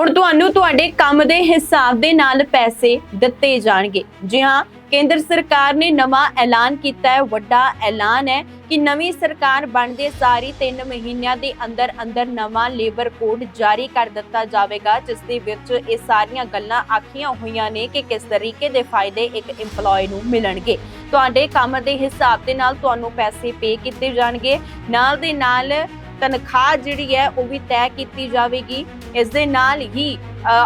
ਹੁਣ ਤੁਹਾਨੂੰ ਤੁਹਾਡੇ ਕੰਮ ਦੇ ਹਿਸਾਬ ਦੇ ਨਾਲ ਪੈਸੇ ਦਿੱਤੇ ਜਾਣਗੇ। ਜੀ ਹਾਂ, ਕੇਂਦਰ ਸਰਕਾਰ ਨੇ ਨਵਾਂ ਐਲਾਨ ਕੀਤਾ ਹੈ, ਵੱਡਾ ਐਲਾਨ ਹੈ ਕਿ ਨਵੀਂ ਸਰਕਾਰ ਬਣਦੇ ਸਾਰੀ 3 ਮਹੀਨਿਆਂ ਦੇ ਅੰਦਰ ਅੰਦਰ ਨਵਾਂ ਲੇਬਰ ਕੋਡ ਜਾਰੀ ਕਰ ਦਿੱਤਾ ਜਾਵੇਗਾ, ਜਿਸ ਦੇ ਵਿੱਚ ਇਹ ਸਾਰੀਆਂ ਗੱਲਾਂ ਆਖੀਆਂ ਹੋਈਆਂ ਨੇ ਕਿ ਕਿਸ ਤਰੀਕੇ ਦੇ ਫਾਇਦੇ ਇੱਕ EMPLOYE ਨੂੰ ਮਿਲਣਗੇ। ਤੁਹਾਡੇ ਕੰਮ ਦੇ ਹਿਸਾਬ ਦੇ ਨਾਲ ਤੁਹਾਨੂੰ ਪੈਸੇ ਪੇ ਕੀਤੇ ਜਾਣਗੇ। ਨਾਲ ਦੇ ਨਾਲ ਤਨਖਾਹ ਜਿਹੜੀ ਹੈ ਉਹ ਵੀ ਤੈਅ ਕੀਤੀ ਜਾਵੇਗੀ। ਇਸ ਦੇ ਨਾਲ ਹੀ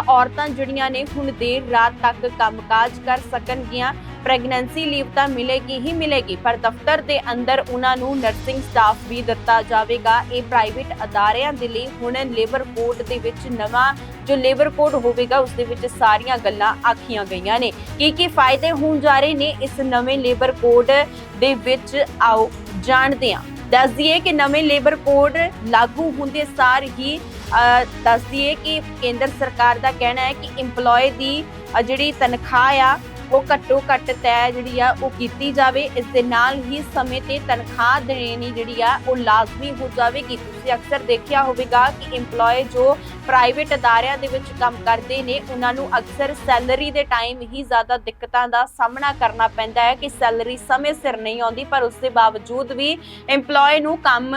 ਔਰਤਾਂ ਜਿਹੜੀਆਂ ਨੇ ਹੁਣ ਦੇਰ ਰਾਤ ਤੱਕ ਕੰਮਕਾਜ ਕਰ ਸਕਣਗੀਆਂ। ਪ੍ਰੈਗਨੈਂਸੀ ਲੀਵ ਤਾਂ ਮਿਲੇਗੀ ਹੀ ਮਿਲੇਗੀ, ਪਰ ਦਫ਼ਤਰ ਦੇ ਅੰਦਰ ਉਹਨਾਂ ਨੂੰ ਨਰਸਿੰਗ ਸਟਾਫ ਵੀ ਦਿੱਤਾ ਜਾਵੇਗਾ। ਇਹ ਪ੍ਰਾਈਵੇਟ ਅਦਾਰਿਆਂ ਦੇ ਲਈ ਹੁਣ ਲੇਬਰ ਕੋਡ ਦੇ ਵਿੱਚ ਨਵਾਂ ਜੋ ਲੇਬਰ ਕੋਡ ਹੋਵੇਗਾ, ਉਸ ਦੇ ਵਿੱਚ ਸਾਰੀਆਂ ਗੱਲਾਂ ਆਖੀਆਂ ਗਈਆਂ ਨੇ। ਕੀ ਕੀ ਫਾਇਦੇ ਹੋਣ ਜਾ ਰਹੇ ਨੇ, ਇਸ ਨਵੇਂ ਲੇਬਰ ਕੋਡ ਦੇ ਵਿੱਚ ਆਓ, ਜਾਣਦੇ ਹਾਂ। ਦੱਸ ਦਈਏ ਕਿ ਨਵੇਂ ਲੇਬਰ ਕੋਡ ਲਾਗੂ ਹੁੰਦੇ ਸਾਰ ਹੀ ਅ, ਦੱਸ ਦਈਏ ਕਿ ਕੇਂਦਰ ਸਰਕਾਰ ਦਾ ਕਹਿਣਾ ਹੈ ਕਿ EMPLOYE ਦੀ ਜਿਹੜੀ ਤਨਖਾਹ ਆ ਉਹ ਘੱਟੋ ਘੱਟ ਤੈਅ ਜਿਹੜੀ ਆ ਉਹ ਕੀਤੀ ਜਾਵੇ। ਇਸ ਦੇ ਨਾਲ ਹੀ ਸਮੇਂ ਤੇ ਤਨਖਾਹ ਦੇਣੀ ਜਿਹੜੀ ਆ ਉਹ ਲਾਜ਼ਮੀ ਹੋ ਜਾਵੇਗੀ। ਤੁਸੀਂ ਅਕਸਰ ਦੇਖਿਆ ਹੋਵੇਗਾ ਕਿ EMPLOYE ਜੋ ਪ੍ਰਾਈਵੇਟ ਅਦਾਰਿਆਂ ਦੇ ਵਿੱਚ ਕੰਮ ਕਰਦੇ ਨੇ, ਉਹਨਾਂ ਨੂੰ ਅਕਸਰ ਸੈਲਰੀ ਦੇ ਟਾਈਮ ਹੀ ਜ਼ਿਆਦਾ ਦਿੱਕਤਾਂ ਦਾ ਸਾਹਮਣਾ ਕਰਨਾ ਪੈਂਦਾ ਹੈ ਕਿ ਸੈਲਰੀ ਸਮੇਂ ਸਿਰ ਨਹੀਂ ਆਉਂਦੀ, ਪਰ ਉਸ ਦੇ ਬਾਵਜੂਦ ਵੀ EMPLOYE ਨੂੰ ਕੰਮ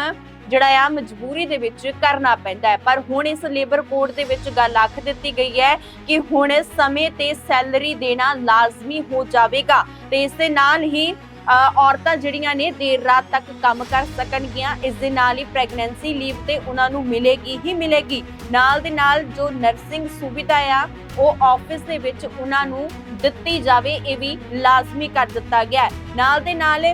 ਜਿਹੜਾ ਆ ਮਜਬੂਰੀ ਦੇ ਵਿੱਚ ਕਰਨਾ ਪੈਂਦਾ ਹੈ। ਪਰ ਹੁਣ ਇਸ ਲੇਬਰ ਕੋਡ ਦੇ ਵਿੱਚ ਗੱਲ ਆਖ ਦਿੱਤੀ ਗਈ ਹੈ ਕਿ ਹੁਣ ਸਮੇਂ ਤੇ ਸੈਲਰੀ ਦੇਣਾ ਲਾਜ਼ਮੀ ਹੋ ਜਾਵੇਗਾ ਤੇ ਇਸ ਦੇ ਨਾਲ ਹੀ ਔਰਤਾਂ ਜਿਹੜੀਆਂ ਨੇ ਦੇਰ ਰਾਤ ਤੱਕ ਕੰਮ ਕਰ ਸਕਣਗੀਆਂ, ਇਸ ਦੇ ਨਾਲ ਹੀ ਪ੍ਰੈਗਨੈਂਸੀ ਲੀਵ ਤੇ ਉਹਨਾਂ ਨੂੰ ਮਿਲੇਗੀ ਹੀ ਮਿਲੇਗੀ। ਨਾਲ ਦੇ ਨਾਲ ਜੋ ਨਰਸਿੰਗ ਸੁਵਿਧਾ ਆ, ਉਹ ਆਫਿਸ ਦੇ ਵਿੱਚ ਉਹਨਾਂ ਨੂੰ ਦਿੱਤੀ ਜਾਵੇ, ਇਹ ਵੀ ਲਾਜ਼ਮੀ ਕਰ ਦਿੱਤਾ ਗਿਆ ਨਾਲ ਦੇ ਨਾਲ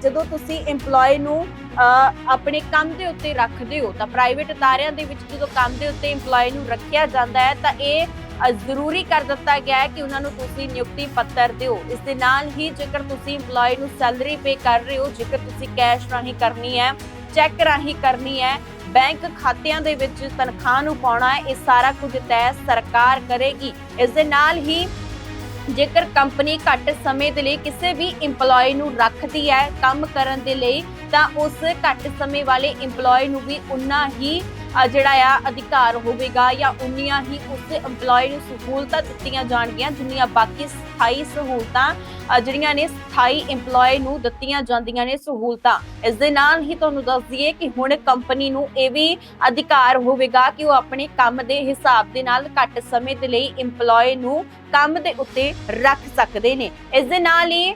ਜਦੋਂ ਤੁਸੀਂ EMPLOYE ਨੂੰ ਆਪਣੇ ਕੰਮ ਦੇ ਉੱਤੇ ਰੱਖਦੇ ਹੋ, ਤਾਂ ਪ੍ਰਾਈਵੇਟ ਅਦਾਰਿਆਂ ਦੇ ਵਿੱਚ ਜਦੋਂ ਕੰਮ ਦੇ ਉੱਤੇ EMPLOYE ਨੂੰ ਰੱਖਿਆ ਜਾਂਦਾ ਹੈ, ਤਾਂ ਇਹ ਜ਼ਰੂਰੀ ਕਰ ਦਿੱਤਾ ਗਿਆ ਹੈ ਕਿ ਉਹਨਾਂ ਨੂੰ ਤੁਸੀਂ ਨਿਯੁਕਤੀ ਪੱਤਰ ਦਿਓ। ਇਸ ਦੇ ਨਾਲ ਹੀ ਜੇਕਰ ਤੁਸੀਂ EMPLOYE ਨੂੰ ਸੈਲਰੀ ਪੇ ਕਰ ਰਹੇ ਹੋ, ਜੇਕਰ ਤੁਸੀਂ ਕੈਸ਼ ਰਾਹੀਂ ਕਰਨੀ ਹੈ ਚੈੱਕ ਰਾਹੀਂ ਕਰਨੀ ਹੈ ਬੈਂਕ ਖਾਤਿਆਂ ਦੇ ਵਿੱਚ ਤਨਖਾਹ ਨੂੰ ਪਾਉਣਾ ਹੈ, ਇਹ ਸਾਰਾ ਕੁਝ ਤੈਅ ਸਰਕਾਰ ਕਰੇਗੀ। ਇਸ ਦੇ ਨਾਲ ਹੀ ਜੇਕਰ ਕੰਪਨੀ ਘੱਟ ਸਮੇਂ ਦੇ ਲਈ ਕਿਸੇ ਵੀ EMPLOYE ਨੂੰ ਰੱਖਦੀ ਹੈ ਕੰਮ ਕਰਨ ਦੇ ਲਈ, ਤਾਂ ਉਸ ਘੱਟ ਸਮੇਂ ਵਾਲੇ EMPLOYE ਨੂੰ ਵੀ ਉਨਾ ਹੀ ਜਿਹੜਾ ਆ, ਅਧਿਕਾਰ ਹੋਵੇਗਾ ਜਾਂ ਉਨੀਆਂ ਹੀ ਉਸ EMPLOYE ਨੂੰ ਸਹੂਲਤਾਂ ਦਿੱਤੀਆਂ ਜਾਣਗੀਆਂ, ਜਿੰਨੀਆਂ ਬਾਕੀ ਸਥਾਈ ਸਹੂਲਤਾਂ ਜਿਹੜੀਆਂ ਨੇ ਸਥਾਈ EMPLOYE ਨੂੰ ਦਿੱਤੀਆਂ ਜਾਂਦੀਆਂ ਨੇ ਸਹੂਲਤਾਂ। ਇਸ ਦੇ ਨਾਲ ਹੀ ਤੁਹਾਨੂੰ ਦੱਸ ਦਈਏ ਕਿ ਹੁਣ ਕੰਪਨੀ ਨੂੰ ਇਹ ਵੀ ਅਧਿਕਾਰ ਹੋਵੇਗਾ ਕਿ ਉਹ ਆਪਣੇ ਕੰਮ ਦੇ ਹਿਸਾਬ ਦੇ ਨਾਲ ਘੱਟ ਸਮੇਂ ਦੇ ਲਈ EMPLOYE ਨੂੰ ਕੰਮ ਦੇ ਉੱਤੇ ਰੱਖ ਸਕਦੇ ਨੇ। ਇਸ ਦੇ ਨਾਲ ਹੀ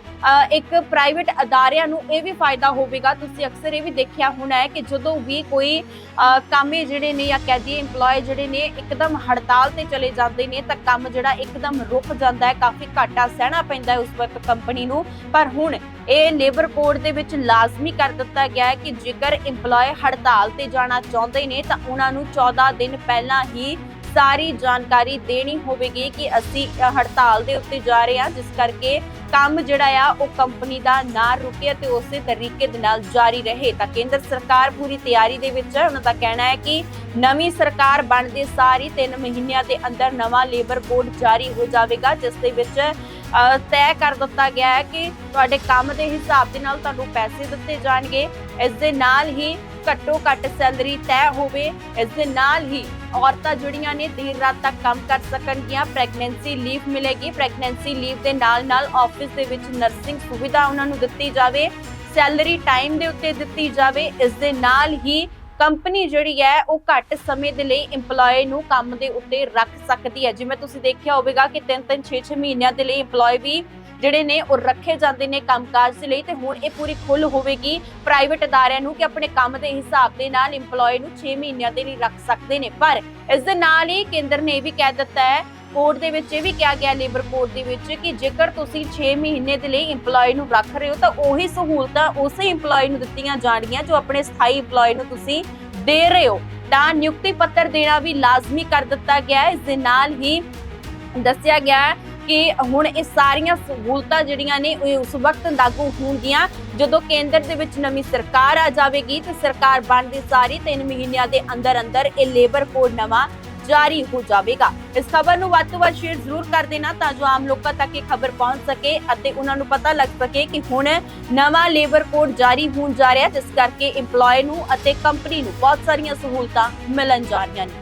ਇੱਕ ਪ੍ਰਾਈਵੇਟ ਅਦਾਰਿਆਂ ਨੂੰ ਇਹ ਵੀ ਫਾਇਦਾ ਹੋਵੇਗਾ। ਤੁਸੀਂ ਅਕਸਰ ਇਹ ਵੀ ਦੇਖਿਆ ਹੋਣਾ ਹੈ ਕਿ ਜਦੋਂ ਵੀ ਕੋਈ ਅ, ਕਾਮੇ ਜਿਹੜੇ ਨੇ ਜਾਂ ਕਹਿ ਦਈਏ EMPLOYE ਜਿਹੜੇ ਨੇ ਇੱਕਦਮ ਹੜਤਾਲ ਤੇ ਚਲੇ ਜਾਂਦੇ ਨੇ ਤਾਂ ਕੰਮ ਜਿਹੜਾ ਇੱਕਦਮ ਰੁਕ ਜਾਂਦਾ ਹੈ ਕਾਫੀ ਘਾਟਾ ਸਹਿਣਾ ਪੈਂਦਾ ਹੈ ਉਸ ਵਕਤ ਕੰਪਨੀ ਨੂੰ। ਪਰ ਹੁਣ ਇਹ ਲੇਬਰ ਕੋਡ ਦੇ ਵਿੱਚ ਲਾਜ਼ਮੀ ਕਰ ਦਿੱਤਾ ਗਿਆ ਹੈ ਕਿ ਜੇਕਰ EMPLOYE ਹੜਤਾਲ ਤੇ ਜਾਣਾ ਚਾਹੁੰਦੇ ਨੇ ਤਾਂ ਉਹਨਾਂ ਨੂੰ 14 ਦਿਨ ਪਹਿਲਾਂ ਹੀ ਸਾਰੀ ਜਾਣਕਾਰੀ ਦੇਣੀ ਹੋਵੇਗੀ ਕਿ ਅਸੀਂ ਹੜਤਾਲ ਦੇ ਉੱਤੇ ਜਾ ਰਹੇ ਹਾਂ। ਜਿਸ ਕਰਕੇ ਕੰਮ ਜਿਹੜਾ ਆ, ਉਹ ਕੰਪਨੀ ਦਾ ਨਾ ਰੁਕੇ ਤੇ ਉਸੇ ਤਰੀਕੇ ਦੇ ਨਾਲ ਜਾਰੀ ਰਹੇ। ਤਾਂ ਕੇਂਦਰ ਸਰਕਾਰ ਪੂਰੀ ਤਿਆਰੀ ਦੇ ਵਿੱਚ ਹੈ। ਉਹਨਾਂ ਦਾ ਕਹਿਣਾ ਹੈ ਕਿ ਨਵੀਂ ਸਰਕਾਰ ਬਣਦੇ ਸਾਰੀ 3 ਮਹੀਨਿਆਂ ਦੇ ਅੰਦਰ ਨਵਾਂ ਲੇਬਰ ਕੋਡ ਜਾਰੀ ਹੋ ਜਾਵੇਗਾ, ਜਿਸ ਦੇ ਵਿੱਚ ਤੈਅ ਕਰ ਦਿੱਤਾ ਗਿਆ ਹੈ ਕਿ ਤੁਹਾਡੇ ਕੰਮ ਦੇ ਹਿਸਾਬ ਦੇ ਨਾਲ ਤੁਹਾਨੂੰ ਪੈਸੇ ਦਿੱਤੇ ਜਾਣਗੇ। ਇਸ ਦੇ ਨਾਲ ਹੀ ਘੱਟੋ ਘੱਟ ਸੈਲਰੀ ਤੈਅ ਹੋਵੇ। ਇਸ ਦੇ ਨਾਲ ਹੀ ਔਰਤਾਂ ਜਿਹੜੀਆਂ ਨੇ ਦੇਰ ਰਾਤ ਤੱਕ ਕੰਮ ਕਰ ਸਕਣਗੀਆਂ ਪ੍ਰੈਗਨੈਂਸੀ ਲੀਵ ਮਿਲੇਗੀ। ਪ੍ਰੈਗਨੈਂਸੀ ਲੀਵ ਦੇ ਨਾਲ ਨਾਲ ਆਫਿਸ ਦੇ ਵਿੱਚ ਨਰਸਿੰਗ ਸੁਵਿਧਾ ਉਹਨਾਂ ਨੂੰ ਦਿੱਤੀ ਜਾਵੇ। ਸੈਲਰੀ ਟਾਈਮ ਦੇ ਉੱਤੇ ਦਿੱਤੀ ਜਾਵੇ। ਇਸ ਦੇ ਨਾਲ ਹੀ ਕੰਪਨੀ ਜਿਹੜੀ ਹੈ ਉਹ ਘੱਟ ਸਮੇਂ ਦੇ ਲਈ EMPLOYE ਨੂੰ ਕੰਮ ਦੇ ਉੱਤੇ ਰੱਖ ਸਕਦੀ ਹੈ। ਜਿਵੇਂ ਤੁਸੀਂ ਦੇਖਿਆ ਹੋਵੇਗਾ ਕਿ 3-3 6-6 ਮਹੀਨਿਆਂ ਦੇ ਲਈ EMPLOYE ਵੀ ਜਿਹੜੇ ਨੇ ਉਹ ਰੱਖੇ ਜਾਂਦੇ ਨੇ ਕੰਮਕਾਜ ਦੇ ਲਈ ਤੇ ਹੁਣ ਇਹ ਪੂਰੀ ਖੁੱਲ ਹੋਵੇਗੀ ਪ੍ਰਾਈਵੇਟ ਅਦਾਰਿਆਂ ਨੂੰ ਕਿ ਆਪਣੇ ਕੰਮ ਦੇ ਹਿਸਾਬ ਦੇ ਨਾਲ EMPLOYE ਨੂੰ 6 ਮਹੀਨਿਆਂ ਦੇ ਲਈ ਰੱਖ ਸਕਦੇ ਨੇ। ਪਰ ਇਸ ਦੇ ਨਾਲ ਹੀ ਕੇਂਦਰ ਨੇ ਇਹ ਵੀ ਕਹਿ ਦਿੱਤਾ ਹੈ ਕੋਰਟ ਦੇ ਵਿੱਚ ਇਹ ਵੀ ਕਿਹਾ ਗਿਆ ਲੇਬਰ ਕੋਡ ਦੇ ਵਿੱਚ ਕਿ ਜੇਕਰ ਤੁਸੀਂ 6 ਮਹੀਨੇ ਦੇ ਲਈ EMPLOYE ਨੂੰ ਰੱਖ ਰਹੇ ਹੋ, ਤਾਂ ਉਹੀ ਸਹੂਲਤਾਂ ਉਸੇ EMPLOYE ਨੂੰ ਦਿੱਤੀਆਂ ਜਾਣਗੀਆਂ ਜੋ ਆਪਣੇ ਸਥਾਈ EMPLOYE ਨੂੰ ਤੁਸੀਂ ਦੇ ਰਹੇ ਹੋ। ਤਾਂ ਨਿਯੁਕਤੀ ਪੱਤਰ ਦੇਣਾ ਵੀ ਲਾਜ਼ਮੀ ਕਰ ਦਿੱਤਾ ਗਿਆ ਹੈ। ਇਸ ਦੇ ਨਾਲ ਹੀ ਦੱਸਿਆ ਗਿਆ ਕਿ ਹੁਣ ਇਹ ਸਾਰੀਆਂ ਸਹੂਲਤਾਂ ਜਿਹੜੀਆਂ ਨੇ ਉਹ ਉਸ ਵਕਤ ਲਾਗੂ ਹੋਣਗੀਆਂ ਜਦੋਂ ਕੇਂਦਰ ਦੇ ਵਿੱਚ ਨਵੀਂ ਸਰਕਾਰ ਆ ਜਾਵੇਗੀ ਤੇ ਸਰਕਾਰ ਬਣਦੀ ਸਾਰੀ 3 ਮਹੀਨਿਆਂ ਦੇ ਅੰਦਰ ਅੰਦਰ ਇਹ ਲੇਬਰ ਕੋਡ ਨਵਾਂ ਜਾਰੀ ਹੋ ਜਾਵੇਗਾ। ਇਸ ਖਬਰ ਨੂੰ ਵੱਧ ਤੋਂ ਵੱਧ ਸ਼ੇਅਰ ਜ਼ਰੂਰ ਕਰ ਦੇਣਾ ਤਾਂ ਜੋ ਆਮ ਲੋਕਾਂ ਤੱਕ ਇਹ ਖਬਰ ਪਹੁੰਚ ਸਕੇ ਅਤੇ ਉਹਨਾਂ ਨੂੰ ਪਤਾ ਲੱਗ ਸਕੇ ਕਿ ਹੁਣ ਨਵਾਂ ਲੇਬਰ ਕੋਡ ਜਾਰੀ ਹੋਣ ਜਾ ਰਿਹਾ ਜਿਸ ਕਰਕੇ EMPLOYE ਨੂੰ ਅਤੇ ਕੰਪਨੀ ਨੂੰ ਬਹੁਤ ਸਾਰੀਆਂ ਸਹੂਲਤਾਂ ਮਿਲਣ ਜਾ ਰਹੀਆਂ ਨੇ।